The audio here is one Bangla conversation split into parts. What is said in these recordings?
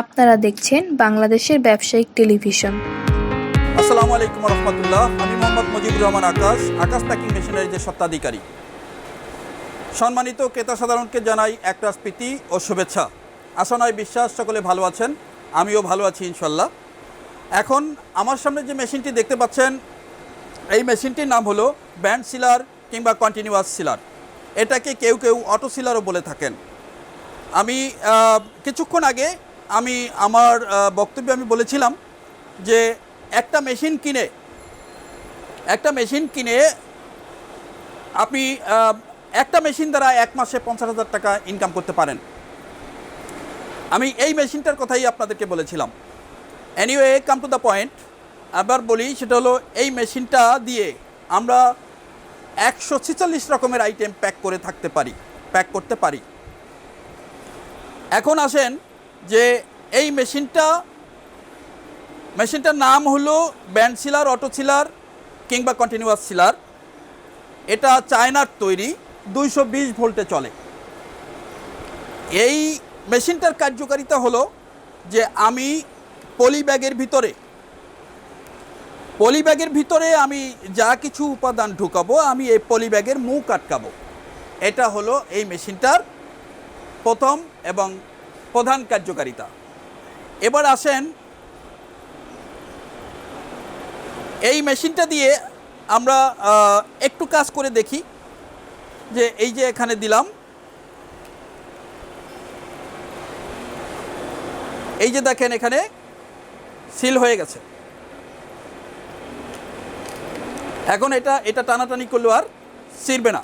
আপনারা দেখছেন বাংলাদেশের ব্যবসায়িক টেলিভিশন। আসসালামু আলাইকুম রহমতুল্লাহ। আমি মোহাম্মদ মুজিবুর রহমান আকাশ আকাশ প্যাকিং যে সত্ত্বাধিকারী সম্মানিত ক্রেতা সাধারণকে জানাই একটা স্মৃতি ও শুভেচ্ছা। আশা নয়, বিশ্বাস, সকলে ভালো আছেন। আমিও ভালো আছি ইনশাল্লাহ এখন আমার সামনে যে মেশিনটি দেখতে পাচ্ছেন, এই মেশিনটির নাম হলো ব্যান্ড সিলার কিংবা কন্টিনিউয়াস সিলার। এটাকে কেউ কেউ অটো সিলারও বলে থাকেন। আমি কিছুক্ষণ আগে আমি আমার বক্তব্যে আমি বলেছিলাম যে একটা মেশিন কিনে, একটা মেশিন কিনে আপনি একটা মেশিন দ্বারা এক মাসে পঞ্চাশ হাজার টাকা ইনকাম করতে পারেন। আমি এই মেশিনটার কথাই আপনাদেরকে বলেছিলাম। Anyway come to the point আবার বলি, সেটা হলো এই মেশিনটা দিয়ে আমরা একশো ছেচল্লিশ রকমের আইটেম প্যাক করে থাকতে পারি প্যাক করতে পারি। এখন আসেন যে এই মেশিনটা, মেশিনটার নাম হলো ব্যান্ড সিলার অটো সিলার কিংবা কন্টিনিউয়াস সিলার এটা চায়নার তৈরি, দুইশো বিশ ভোল্টে চলে। এই মেশিনটার কার্যকারিতা হলো যে আমি পলি ব্যাগের ভিতরে পলি ব্যাগের ভিতরে আমি যা কিছু উপাদান ঢুকাবো, আমি এই পলি ব্যাগের মুখ আটকাবো। এটা হলো এই মেশিনটার প্রথম এবং প্রধান কার্যকারিতা। এবার আসেন এই মেশিনটা দিয়ে আমরা একটু কাজ করে দেখি যে এই যে এখানে দিলাম। এই যে দেখেন এখানে সিল হয়ে গেছে। এখন এটা এটা টানাটানি করলেও আর ছিঁড়বে না।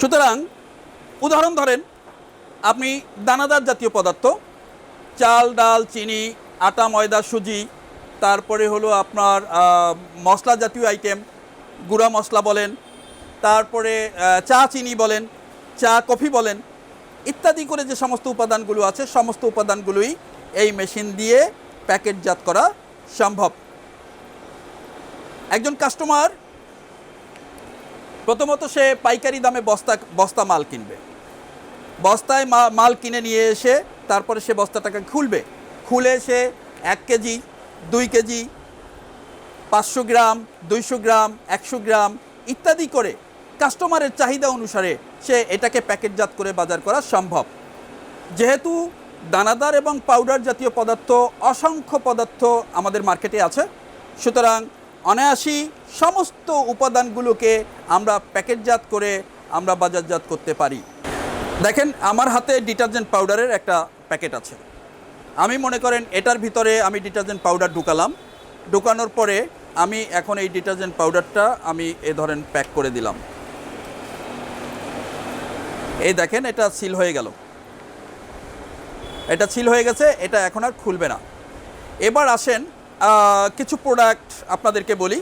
সুতরাং, উদাহরণ ধরেন আপনি দানাদার জাতীয় পদার্থ, চাল, ডাল, চিনি, আটা, ময়দা, সুজি, তারপরে হলো আপনার মশলা জাতীয় আইটেম গুঁড়া মশলা বলেন, তারপরে চা, চিনি বলেন, চা, কফি বলেন, ইত্যাদি করে যে সমস্ত উপাদানগুলো আছে, সমস্ত উপাদানগুলোই এই মেশিন দিয়ে প্যাকেটজাত করা সম্ভব। একজন কাস্টমার প্রথমত সে পাইকারি দামে বস্তা বস্তা মাল কিনবে। বস্তায় মাল কিনে নিয়ে এসে তারপরে সে বস্তাটাকে খুলবে। খুলে সে এক কেজি, দুই কেজি, পাঁচশো গ্রাম, দুইশো গ্রাম, একশো গ্রাম ইত্যাদি করে কাস্টমারের চাহিদা অনুসারে সে এটাকে প্যাকেটজাত করে বাজার করা সম্ভব। যেহেতু দানাদার এবং পাউডার জাতীয় পদার্থ অসংখ্য পদার্থ আমাদের মার্কেটে আছে, সুতরাং অনায়াসি সমস্ত উপাদানগুলোকে আমরা প্যাকেটজাত করে আমরা বাজারজাত করতে পারি। দেখেন, আমার হাতে ডিটারজেন্ট পাউডারের একটা প্যাকেট আছে। আমি মনে করেন এটার ভিতরে আমি ডিটারজেন্ট পাউডার ঢুকালাম। ঢুকানোর পরে আমি এখন এই ডিটারজেন্ট পাউডারটা আমি এ ধরেন প্যাক করে দিলাম। এই দেখেন, এটা সিল হয়ে গেল। এটা সিল হয়ে গেছে, এটা এখন আর খুলবে না। এবার আসেন কিছু প্রোডাক্ট আপনাদেরকে বলি।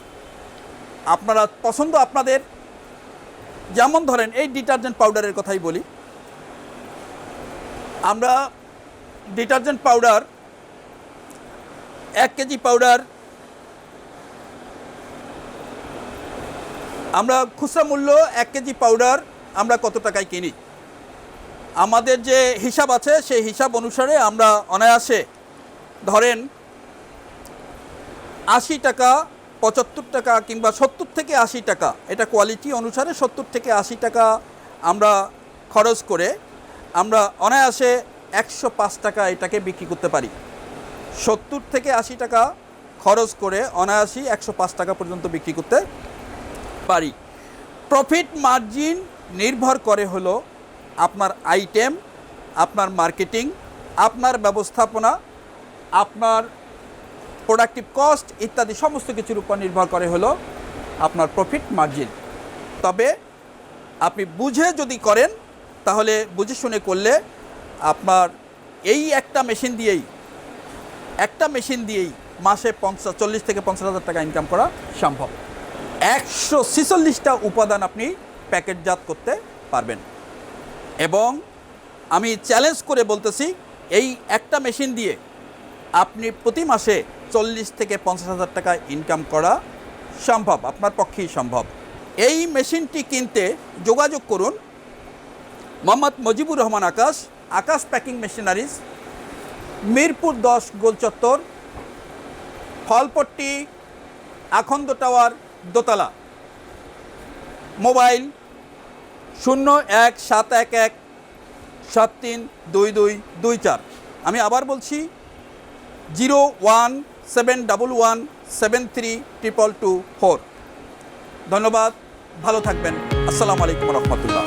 আপনারা, পছন্দ আপনাদের। যেমন ধরেন, এই ডিটারজেন্ট পাউডারের কথাই বলি। আমরা ডিটারজেন্ট পাউডার, এক কেজি পাউডার, আমরা খুচরা মূল্য এক কেজি পাউডার আমরা কত টাকায় কিনি? আমাদের যে হিসাব আছে, সেই হিসাব অনুসারে আমরা অনায়াসে ধরেন আশি টাকা, পঁচাত্তর টাকা কিংবা সত্তর থেকে আশি টাকা, এটা কোয়ালিটি অনুসারে সত্তর থেকে আশি টাকা আমরা খরচ করে আমরা অনায়াসে একশো পাঁচ টাকা এটাকে বিক্রি করতে পারি। সত্তর থেকে আশি টাকা খরচ করে অনায়াসি একশো পাঁচ টাকা পর্যন্ত বিক্রি করতে পারি। প্রফিট মার্জিন নির্ভর করে হলো আপনার আইটেম আপনার মার্কেটিং আপনার ব্যবস্থাপনা, আপনার প্রোডাক্টিভ কস্ট ইত্যাদি সমস্ত কিছুর উপর নির্ভর করে হলো আপনার প্রফিট মার্জিন তবে আপনি বুঝে যদি করেন তাহলে বুঝে শুনে করলে আপনার এই একটা মেশিন দিয়েই, একটা মেশিন দিয়েই মাসে পঞ্চাশ, চল্লিশ থেকে পঞ্চাশ হাজার টাকা ইনকাম করা সম্ভব। একশো ছিচল্লিশটা উপাদান আপনি প্যাকেটজাত করতে পারবেন। এবং আমি চ্যালেঞ্জ করে বলতেছি, এই একটা মেশিন দিয়ে আপনি প্রতি মাসে চল্লিশ থেকে পঞ্চাশ হাজার টাকা ইনকাম করা সম্ভব, আপনার পক্ষেই সম্ভব। এই মেশিনটি কিনতে যোগাযোগ করুন মোহাম্মদ মজিবুর রহমান আকাশ আকাশ প্যাকিং মেশিনারিজ মিরপুর দশ গোলচত্বর ফলপট্টি, আখন্দ টাওয়ার দোতলা। মোবাইল শূন্য এক সাত এক এক সাত তিন দুই দুই দুই চার। আমি আবার বলছি, zero one seven double one seven three triple two four. ধন্যবাদ, ভালো থাকবেন। আসসালামু আলাইকুম রহমতুল্লাহ।